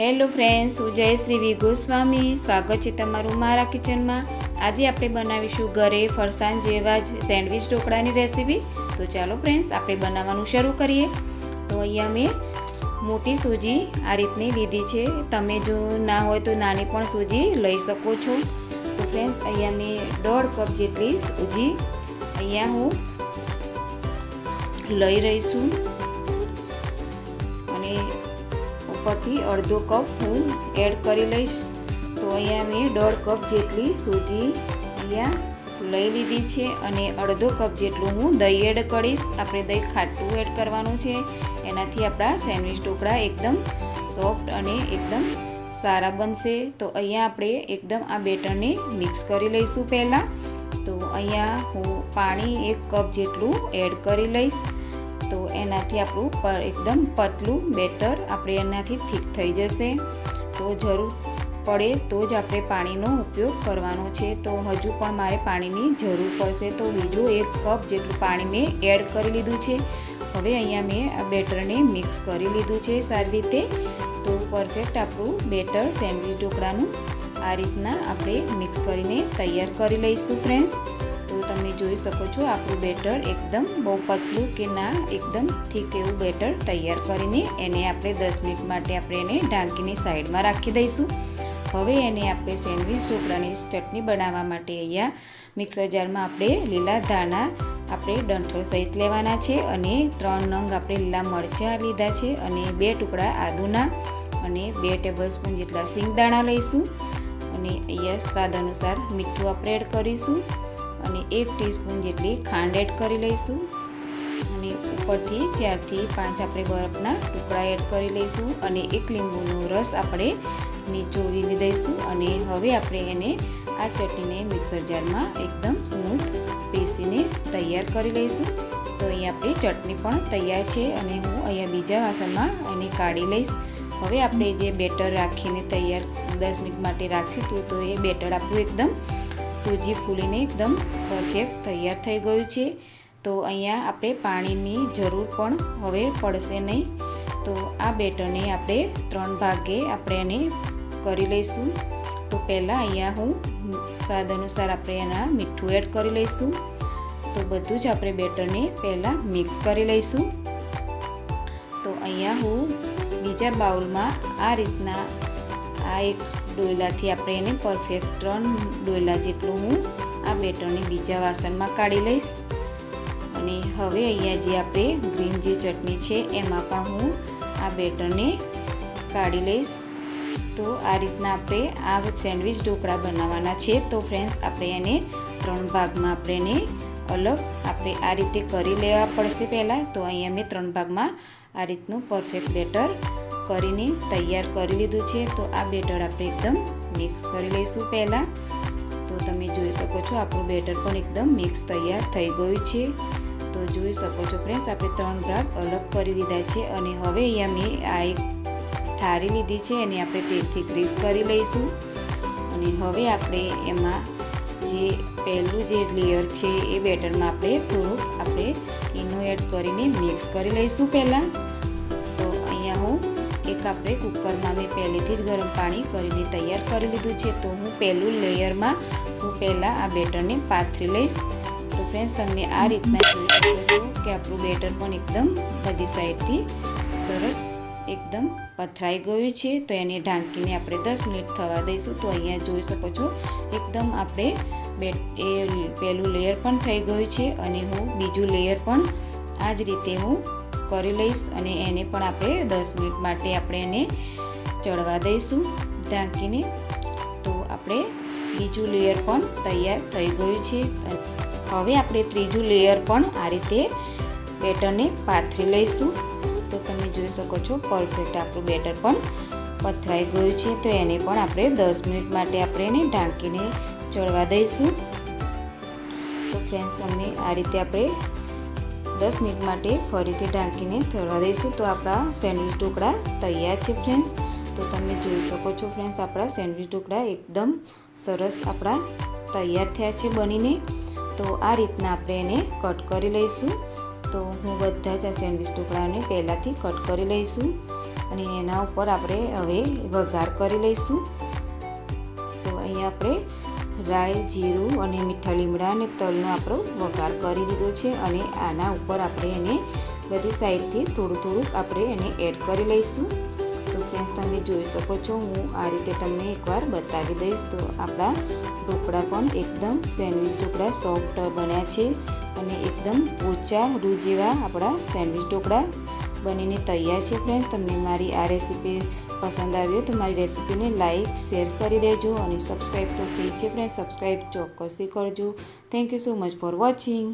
Hello friends, હું જયશ્રી વી. ગોસ્વામી. સ્વાગત છે તમારું મારા કિચનમાં. આજે આપણે બનાવીશું ઘરે ફરસાણ જેવા જ સેન્ડવિચ ઢોકળાની રેસીપી. તો ચાલો ફ્રેન્ડ્સ, આપણે બનાવવાનું શરૂ કરીએ. તો અહીંયા મેં મોટી સૂજી આ રીતની લીધી છે. તમે જો ના હોય તો નાની પણ સૂજી લઈ શકો છો. તો ફ્રેન્ડ્સ, અહીંયા મેં દોઢ કપ જેટલી સૂજી. અહીંયા હું લઈ રહીશું ઉપરથી અડધો કપ હું એડ કરી લઈશ. તો અહીંયા મેં દોઢ કપ જેટલી સૂજી અહીંયા લઈ લીધી છે અને અડધો કપ જેટલું હું દહીં એડ કરીશ. આપણે દહીં ખાટું એડ કરવાનું છે. એનાથી આપણા સેન્ડવિચ ઢોકળા એકદમ સોફ્ટ અને એકદમ સારા બનશે. તો અહીંયા આપણે એકદમ આ બેટરને મિક્સ કરી લઈશું પહેલાં. તો અહીંયા હું પાણી એક કપ જેટલું એડ કરી લઈશ. તો એનાથી આપણું પર એકદમ પતલું બેટર આપણે એનાથી થીક થઈ જશે. તો જરૂર પડે તો જ આપણે પાણીનો ઉપયોગ કરવાનો છે. તો હજુ પણ મારે પાણીની જરૂર પડશે. તો બીજું એક કપ જેટલું પાણી મેં એડ કરી લીધું છે. હવે અહીંયા મેં આ બેટરને મિક્સ કરી લીધું છે સારી રીતે. તો પરફેક્ટ આપણું બેટર સેન્ડવિચ ઢોકળાનું આ રીતના આપણે મિક્સ કરીને તૈયાર કરી લઈશું, ફ્રેન્ડ્સ. જોઈ શકો છો. આપણું બેટર એકદમ બહુ પતલું કે ના, એકદમ થીક એવું બેટર તૈયાર કરીને એને આપણે દસ મિનિટ માટે આપણે એને ઢાંકીને સાઈડમાં રાખી દઈશું. હવે એને આપણે સેન્ડવિચ ઢોકળાની ચટણી બનાવવા માટે અહીંયા મિક્સર જારમાં આપણે લીલા ધાણા આપણે ડંઠળ સહિત લેવાના છે અને ત્રણ નંગ આપણે લીલા મરચાં લીધા છે અને બે ટુકડા આદુના અને બે ટેબલ સ્પૂન જેટલા સિંગદાણા લઈશું. અને અહીંયા સ્વાદ અનુસાર મીઠું આપણે એડ કરીશું. અને એક ટીસ્પૂન જેટલી ખાંડ એડ કરી લઈશું. અને ઉપરથી ચારથી પાંચ આપણે બરફના ટુકડા એડ કરી લઈશું અને એક લીંબુનો રસ આપણે નીચોવી દઈશું અને હવે આપણે એને આ ચટણીને મિક્સર જારમાં એકદમ સ્મૂથ પીસીને તૈયાર કરી લઈશું. તો અહીંયા આપણી ચટણી પણ તૈયાર છે અને હું અહીંયા બીજા વાસણમાં એને કાઢી લઈશ. હવે આપણે જે બેટર રાખીને તૈયાર દસ મિનિટ માટે રાખ્યું હતું તો એ બેટર આપણું એકદમ સૂજી ફૂલીને એકદમ પરફેક્ટ તૈયાર થઈ ગયું છે. તો અહીંયા આપણે પાણીની જરૂર પણ હવે પડશે નહીં. તો આ બેટરને આપણે ત્રણ ભાગે આપણે એને કરી લઈશું. તો પહેલાં અહીંયા હું સ્વાદ અનુસાર આપણે એના મીઠું એડ કરી લઈશું. તો બધું જ આપણે બેટરને પહેલાં મિક્સ કરી લઈશું. તો અહીંયા હું બીજા બાઉલમાં આ રીતના આ એક ડોયલાથી આપણે એને પરફેક્ટ ત્રણ ડોયલા જેટલું હું આ બેટરને બીજા વાસણમાં કાઢી લઈશ. અને હવે અહીંયા જે આપણે ગ્રીન જે ચટણી છે એમાં પણ હું આ બેટરને કાઢી લઈશ. તો આ રીતના આપણે આ સેન્ડવિચ ઢોકળા બનાવવાના છે. તો ફ્રેન્ડ્સ, આપણે એને ત્રણ ભાગમાં આપણે એને અલગ આપણે આ રીતે કરી લેવા પડશે પહેલાં. તો અહીંયા મેં ત્રણ ભાગમાં આ રીતનું પરફેક્ટ બેટર કરીને તૈયાર કરી લીધું છે. તો આ બેટર આપણે એકદમ મિક્સ કરી લઈશું પહેલાં. તો તમે જોઈ શકો છો આપણું બેટર પણ એકદમ મિક્સ તૈયાર થઈ ગયું છે. તો જોઈ શકો છો ફ્રેન્ડ્સ આપણે ત્રણ ભાગ અલગ કરી લીધા છે અને હવે અહીંયા મેં આ એક થાળી લીધી છે. એને આપણે તેલથી ગ્રીસ કરી લઈશું. અને હવે આપણે એમાં જે પહેલું જે લેયર છે એ બેટરમાં આપણે થોડુંક આપણે ઇનો એડ કરીને મિક્સ કરી લઈશું પહેલાં. તો અહીંયા હું એક આપણે કુકરમાં મેં પહેલેથી જ ગરમ પાણી કરીને તૈયાર કરી લીધું છે. તો હું પહેલું લેયરમાં, હું પહેલાં આ બેટરને પાથરી લઈશ. તો ફ્રેન્ડ્સ તમે આ રીતના જોઈ શકો છો કે આપણું બેટર પણ એકદમ બધી સાઈડથી સરસ એકદમ પથરાઈ ગયું છે. તો એને ઢાંકીને આપણે દસ મિનિટ થવા દઈશું. તો અહીંયા જોઈ શકો છો, એકદમ આપણે બે, એ પહેલું લેયર પણ થઈ ગયું છે. અને હું બીજું લેયર પણ આ જ રીતે હું કરી લઈશ અને એને પણ આપણે દસ મિનિટ માટે આપણે એને ચડવા દઈશું ઢાંકીને. તો આપણે બીજું લેયર પણ તૈયાર થઈ ગયું છે. હવે આપણે ત્રીજું લેયર પણ આ રીતે બેટરને પાથરી લઈશું. તો તમે જોઈ શકો છો પરફેક્ટ આપણું બેટર પણ પથરાઈ ગયું છે. તો એને પણ આપણે દસ મિનિટ માટે આપણે એને ઢાંકીને ચડવા દઈશું. તો ફ્રેન્ડ્સ અમે આ રીતે આપણે દસ મિનિટ માટે ફરીથી ઢાંકીને થળવા દઈશું. તો આપણા સેન્ડવિચ ટુકડા તૈયાર છે ફ્રેન્ડ્સ. તો તમે જોઈ શકો છો ફ્રેન્ડ્સ, આપણા સેન્ડવિચ ટુકડા એકદમ સરસ આપણા તૈયાર થયા છે બનીને. તો આ રીતના આપણે એને કટ કરી લઈશું. તો હું બધા જ આ સેન્ડવિચ ટુકડાને પહેલાંથી કટ કરી લઈશું અને એના ઉપર આપણે હવે વઘાર કરી લઈશું. તો અહીંયા આપણે રાઈ, જીરું અને મીઠા લીમડા અને તલનો આપણો વઘાર કરી દીધો છે અને આના ઉપર આપણે એને બધી સાઈડથી થોડું થોડુંક આપણે એને એડ કરી લઈશું. તો ફ્રેન્ડ્સ તમે જોઈ શકો છો, હું આ રીતે તમને એકવાર બતાવી દઈશ. તો આપણા ઢોકળા પણ એકદમ સેન્ડવિચ ઢોકળા સોફ્ટ બન્યા છે અને એકદમ ઓછા રૂ જેવા આપણા સેન્ડવિચ ઢોકળા બનીને તૈયાર છે ફ્રેન્ડ તમને મારી આ રેસીપી પસંદ આવ્યો તો મારી રેસીપીને લાઇક શેર કરી દેજો અને સબસ્ક્રાઈબ તો ફ્રી છે ફ્રેન્ડ સબસ્ક્રાઈબ ચોક્કસથી કરજો. Thank you so much for watching